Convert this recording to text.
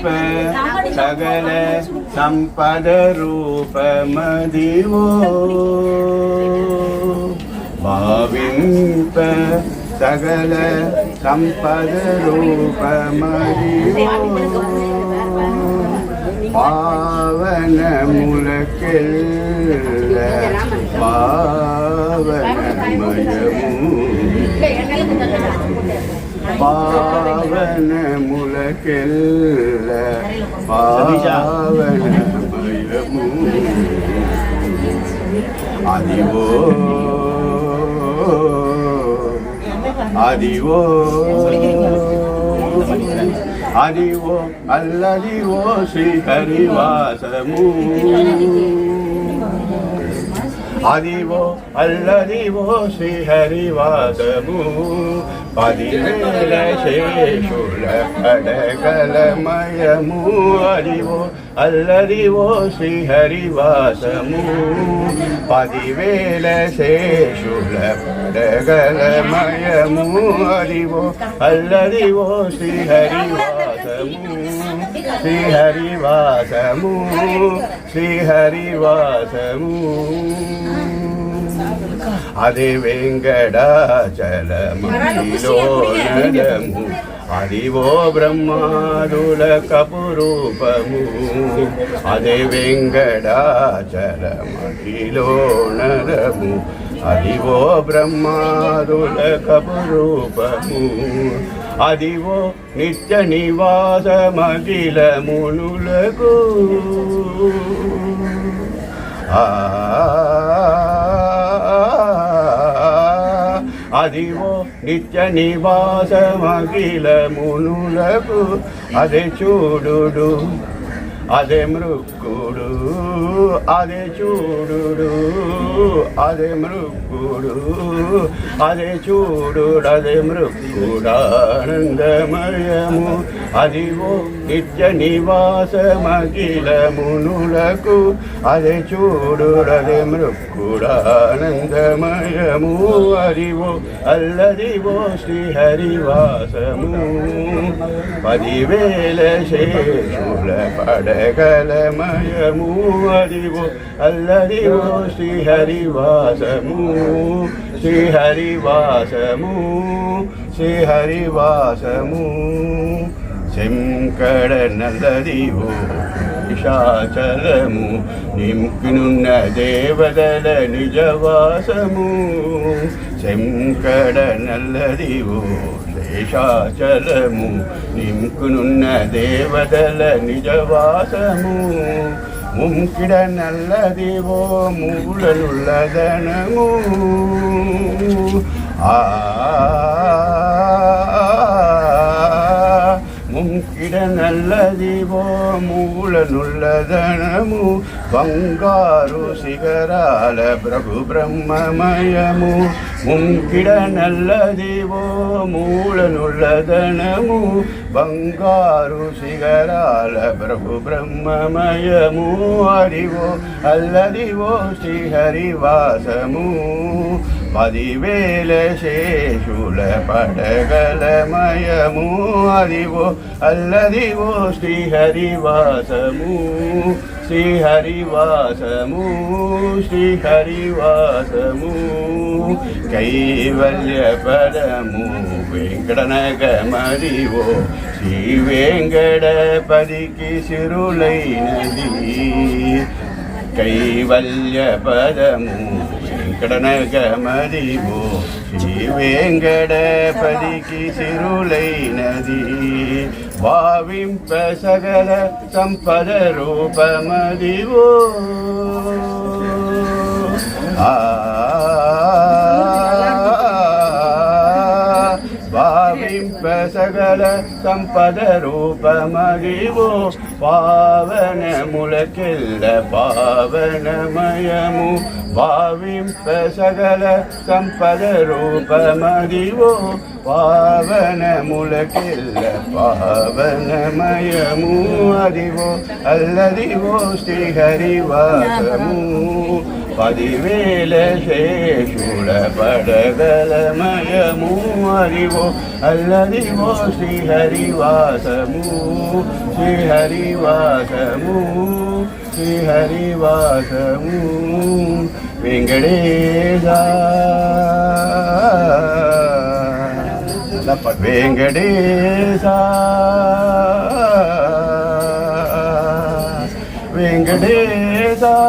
रूप सकल संपद रूप मदिवो भाविप सकल संपद रूप मदिवो पावन मुलकिल पावन मयो பாவன முலகெல்ல பாவன மயமும் அதிவோ அதிவோ அதிவோ அல்லதிவோ ஸ்ரீ ஹரிவாசமூ அதிவோ அல்லதிவோ ஸ்ரீஹரிவாதமு பதினேழ சேஷுல அடகலமயமு அறிவோ அல்லதிவோ ஸ்ரீஹரிவாசமு பதிவேல சேஷுல அடகலமயமு அறிவோ அல்லதிவோ ஸ்ரீஹரிவாசமு ஸ்ரீஹரிவாசமு ஸ்ரீஹரிவாசமு అది వెంకటాచలమతిలో నడము అదివో బ్రహ్మాదుల కపురూపము. అదే వెంకటాచలమతిలో నడము అదివో బ్రహ్మాదుల కపురూపము. అదివో నిత్య నివాసమఖిల మునులకు ఆ అదివో నిత్య నివాసమఖిల మునులకు అదే చూడు అదే మృక్కుడు. అదే చూడు అదే మృగుడు అదే చూడు అదే మృక్కుడానందమయము అదివో నిత్య నివాసమఖిల మునులకు అదే చూడు అదే మృక్కుడానందమయము అదివో అల్లదివో శ్రీహరివాసము. పదివేల శేషుల పడగలమయము అదివో అల్లదివో శ్రీహరివాసము శ్రీహరివాసము శ్రీహరివాసము శంకర నల్లదివో నిశాచలము నింపినున్న దేవదల నిజవాసము శంకర నల్లదివో శేషాచలము నింకునున్న దేవదల నిజవాసము ముంకిడ నల్లదివో మూలనుల్లదనము ఆ ముంకిడ నల్లదివో మూలనుల్లదనము బంగారు శిఖరాల ప్రభు బ్రహ్మమయము ముంకిడ నల్లదివో మూలనుల్లదనము బంగారు శిఖరాల ప్రభు బ్రహ్మమయము హరివో అల్లదివో శ్రీహరివాసము పదివేల శేషుల పడగలమయము అదివో అల్లదివో శ్రీహరివాసము శ్రీహరివాసము శ్రీహరివాసము కైవల్య పదము వెంకటనగమరివో శ్రీ వెంకటపదికి సిరులైనది కైవల్య పదము கனக மதிபோ ஸ்ரீவேங்கடபதிக்கு சிருளை நதி. பாவிம்ப சகல சம்பத ரூபமதிவோ. ஆ பாவிம்ப சகல சம்பத ரூப மகிவோ பாவன முலக்கில்ல பாவனமயமு பாவிம்ப சகல சம்பத ரூப மகிவோ பாவன முலக்கில்ல பாவனமயமு அறிவோ அல்லறிவோ ஸ்ரீஹரிவாசமூ. பதிவேல சேஷுல படகலமயமூ அறிவோ அல்லறிவோ ஸ்ரீஹரிவாசமூ ஸ்ரீஹரிவாசமூ ஸ்ரீஹரிவாசமூ. வெங்கடேசா. வெங்கடேசா. வெங்கடேசா.